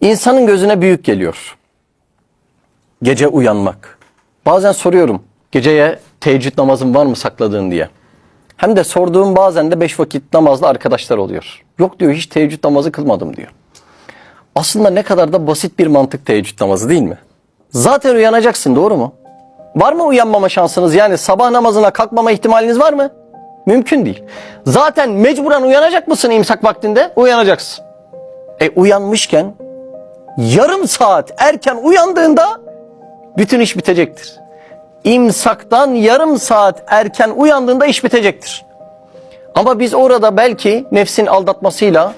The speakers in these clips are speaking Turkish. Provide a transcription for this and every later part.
İnsanın gözüne büyük geliyor. Gece uyanmak. Bazen soruyorum geceye teheccüd namazın var mı sakladığın diye. Hem de sorduğum bazen de beş vakit namazlı arkadaşlar oluyor. Yok diyor hiç teheccüd namazı kılmadım diyor. Aslında ne kadar da basit bir mantık teheccüd namazı değil mi? Zaten uyanacaksın doğru mu? Var mı uyanmama şansınız? Yani sabah namazına kalkmama ihtimaliniz var mı? Mümkün değil. Zaten mecburen uyanacak mısın imsak vaktinde? Uyanacaksın. E uyanmışken yarım saat erken uyandığında bütün iş bitecektir. İmsaktan yarım saat erken uyandığında iş bitecektir. Ama biz orada belki nefsin aldatmasıyla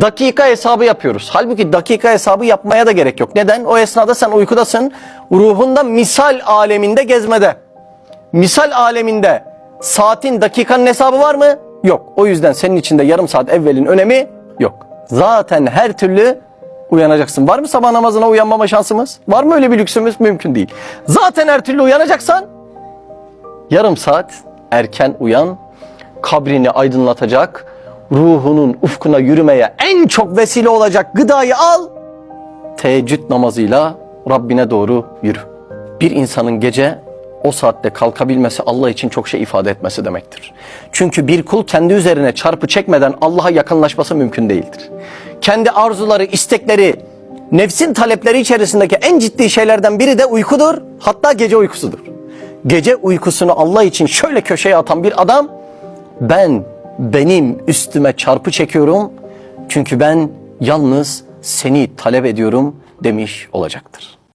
dakika hesabı yapıyoruz. Halbuki dakika hesabı yapmaya da gerek yok. Neden? O esnada sen uykudasın. Ruhunda misal aleminde gezmede. Misal aleminde saatin dakikanın hesabı var mı? Yok. O yüzden senin içinde yarım saat evvelin önemi yok. Zaten her türlü uyanacaksın. Var mı sabah namazına uyanmama şansımız? Var mı öyle bir lüksümüz? Mümkün değil. Zaten her türlü uyanacaksan yarım saat erken uyan, kabrini aydınlatacak, ruhunun ufkuna yürümeye en çok vesile olacak gıdayı al, teheccüd namazıyla Rabbine doğru yürü. Bir insanın gece o saatte kalkabilmesi Allah için çok şey ifade etmesi demektir. Çünkü bir kul kendi üzerine çarpı çekmeden Allah'a yakınlaşması mümkün değildir. Kendi arzuları, istekleri, nefsin talepleri içerisindeki en ciddi şeylerden biri de uykudur. Hatta gece uykusudur. Gece uykusunu Allah için şöyle köşeye atan bir adam ben benim üstüme çarpı çekiyorum çünkü ben yalnız seni talep ediyorum demiş olacaktır.